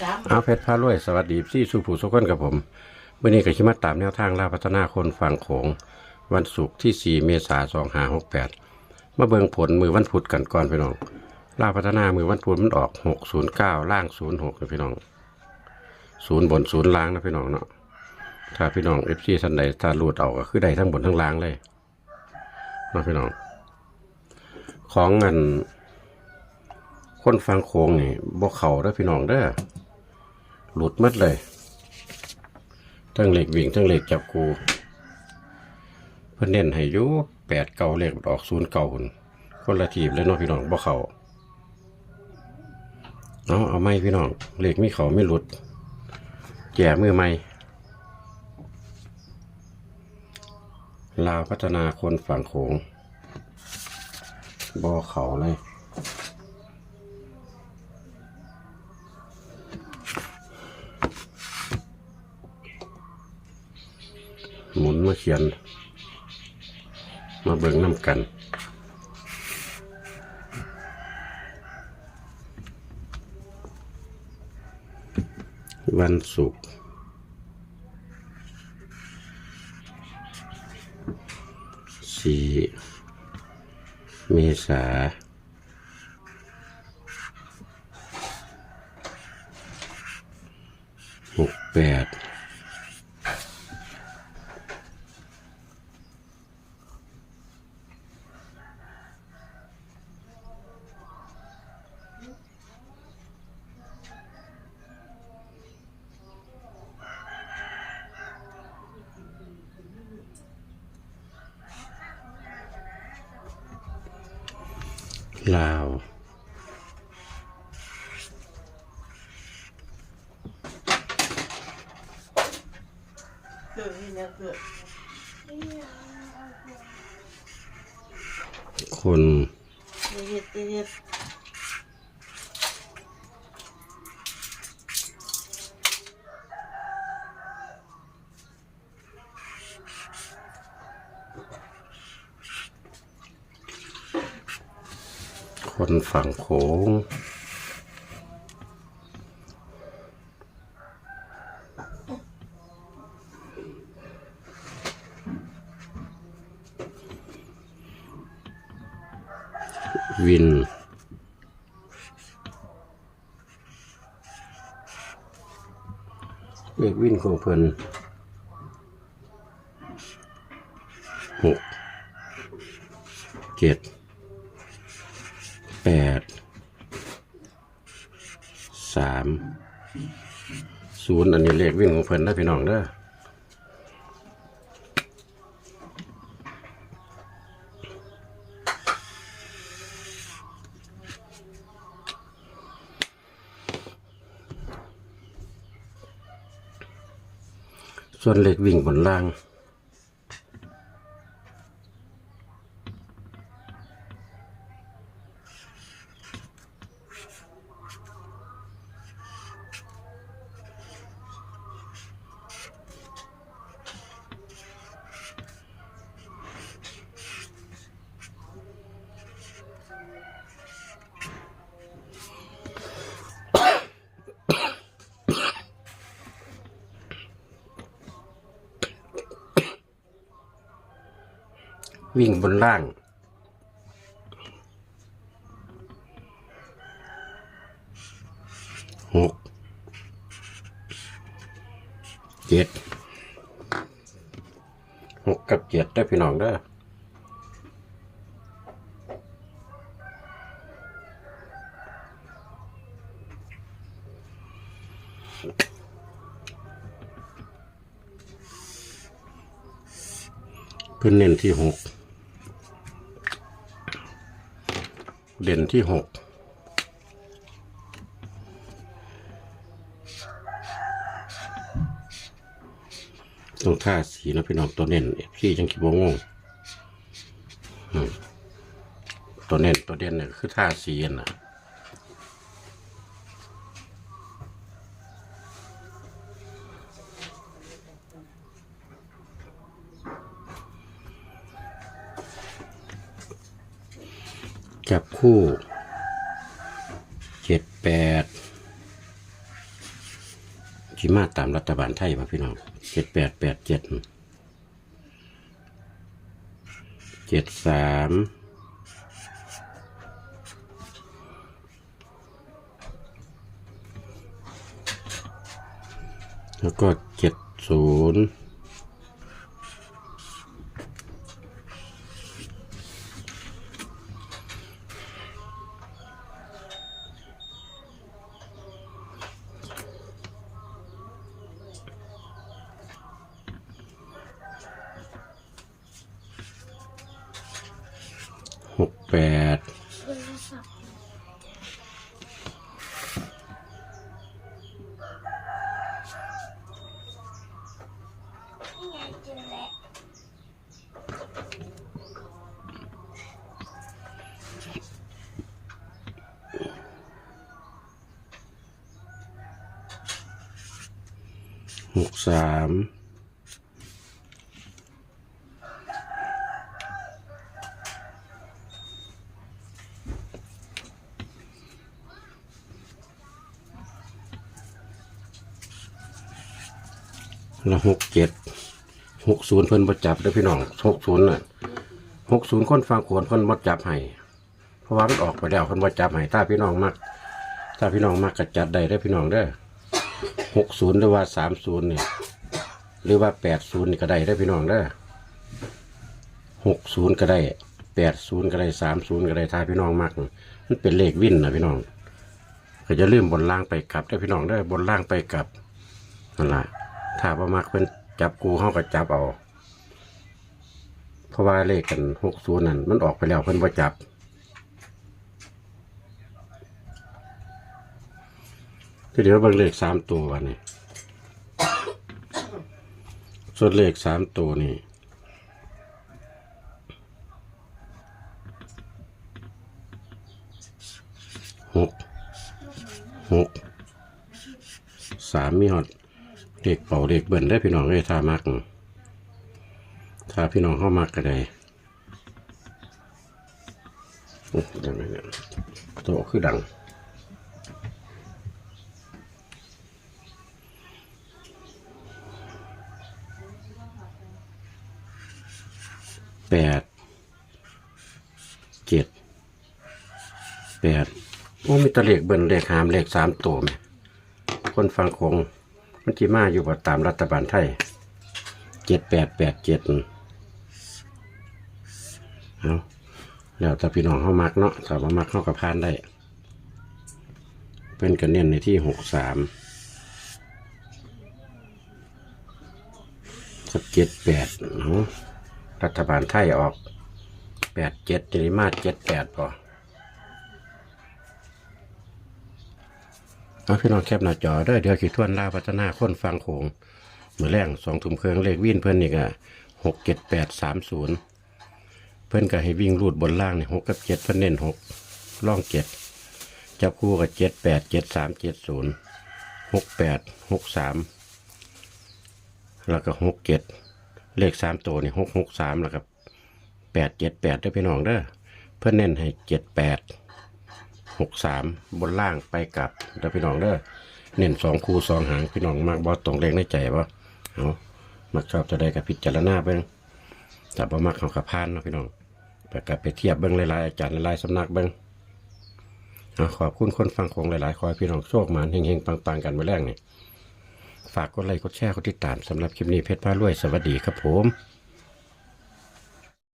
สามเอาเพชรพารวยสวัสดีซี่สุผูสุขคนกับผมเมื่อนี้ก็ชิมาตามแนวทางล่าพัฒนาคนฝั่งโขงวันศุกร์ที่ 4 เมษายน2568มาเบิงผลมือวันพุธกันก่อนพี่น้องล่าพัฒนามือวันพุธมันออก 609 ล่าง 06นะพี่น้องศูนย์บนศูนย์ล่างนะพี่น้องเนาะถ้าพี่น้องเอฟซีท่านใดถ้ารูดเอาก็คือได้ทั้งบนทั้งล่างเลยนะพี่น้อง ของเงิน คนฟังโค้งนี่บ่เข่าเด้พี่น้องเด้อหลุดมัดเลย ทั้งเหล็กวิ่งทั้งเหล็กจับกูเพิ่นเน้นให้ยู่แปดเก่าเหลขมันออกศูนย์เก่าคนคนละทีบเลยเนาะพี่น้องบ่เข่าเอาเอาไม่พี่น้องเหล็กไมีเขาไม่หลุด แก่มือไม่ลาวพัฒนาคนฝั่งโขงบ่เขาเลย ขียน มาเบิ่งน้ำกันวันศุกร์สี่เมษาหกแปด ลาวเกิดนี่เนี่ยเกิดคน เฮ็ดเฮ็ด คนฝั่งโขงวิน เลขวินของเพิ่นหกเจ็ด แปดสามศูนย์อันนี้เลขวิ่งของเพิ่นนะพี่น้องเด้อส่วนเลขวิ่งบนล่าง วิ่งบนล่าง หก เจ็ด หกกับเจ็ดได้พี่น้องเด้อเพื่อนเน้นที่หก เด่นที่หกต้องท่าสีนะพี่น้องตัวเน้นเอฟซีจังคิดว่างงตัวเน้นตัวเด่นเนี่ยคือท่าสีน่ะ จับคู่เจ็ดแปดชิมาตามรัฐบาลไทยมาพี่น้องเจ็ดแปดแปดเจ็ดเจ็ดสามแล้วก็เจ็ดศูนย์ แปดหกสาม แล้วหกเจ็ดหกศูนย์เพิ่นบ่จับเด้พี่น้องหกศูนย์น่ะหกศูนย์คนฟังขวนเพิ่นบ่จับให้เพราะว่ามันออกไปแล้วเพิ่นบ่จับให้ถ้าพี่น้องมักถ้าพี่น้องมักก็จัดได้เด้พี่น้องเด้อหกศูนย์หรือว่าสามศูนย์เนี่ยหรือว่าแปดศูนย์ก็ได้ได้พี่น้องได้อหกศูนย์ก็ได้แปดศูนย์ก็ได้สามศูนย์ก็ได้ถ้าพี่น้องมักมันเป็นเลขวินนะพี่น้องก็จะลืมบนล่างไปกลับได้พี่น้องได้บนล่างไปกลับนั่นแหละ ถ้าว่ามักเป็นจับกูห้องก็จับเอา เพราะว่าเลขกันหกศูนย์นั่นมันออกไปแล้วเพิ่นบ่จับ ทีเดี๋ยวเบิ่งเลขสามตัววันนี้ส่วนเลขสามตัวนี่หกหกสามมีหอด เลขเป่าเลขเบิ่นได้พี่น้องเลยถ้ามักถ้าพี่น้องเข้ามักก็ได้อุ๊ยยังไเนี่ยโตคือดังแปดเจ็ดแปดโอ้มีตะเลขเบิ้ลเลขหามเลขสามตัวไหมคนฟังคง มันจีมาอยู่กับตามรัฐบาลไทยเจ็ดแปดแปดเจ็ดเอาแล้วแต่พี่น้องเข้ามักเนาะถ้าว่ามักเข้ากับพานได้ เป็นกันเน้นในที่หกสามกับเจ็ดแปดเนาะรัฐบาลไทยออกแปดเจ็ดจริมาเจ็ดแปดพอ เอาพี่น้องแคบหน้าจอเด้เดี๋ยวขีดทวนลาวพัฒนาค้นฟังโขงเมื่อแรงสองถุมเครื่องเลขวิ่นเพื่อนนี่ก็หกเจ็ดแปดสามศูนย์เพื่อนก็ให้วิ่งรูดบนล่างนี่หกกับเจ็ดเพื่อนเน้นหกล่องเจ็ดจับคู่กับเจ็ดแปดเจ็ดสามเจ็ดศูนย์หกแปดหกสามแล้วก็หกเจ็ดเลขสามตัวนี่หกหกสามแล้วครับแปดเจ็ดแปดได้พี่น้องเด้อเพื่อนเน้นให้เจ็ดแปด หกสามบนล่างไปกลับเด้อพี่น้องเด้อเน้นสองคูสองหางพี่น้องมากบอสตรงเลขในใจวะเอามักชอบจะได้กับพิจารณาเบิ้งแต่บ่มักเขากับพานเนาะพี่น้องไปกับไปเทียบเบิ้งหลายๆอาจารย์หลายๆสำนักเบิ้งเอาขอบคุณคนฟังของหลายๆขอให้พี่น้องโชคหมานเฮงๆปังๆกันไว้แรกนี่ฝากกดไลค์กดแชร์กดติดตามสำหรับคลิปนี้เพชรพารวยสวัสดีครับผม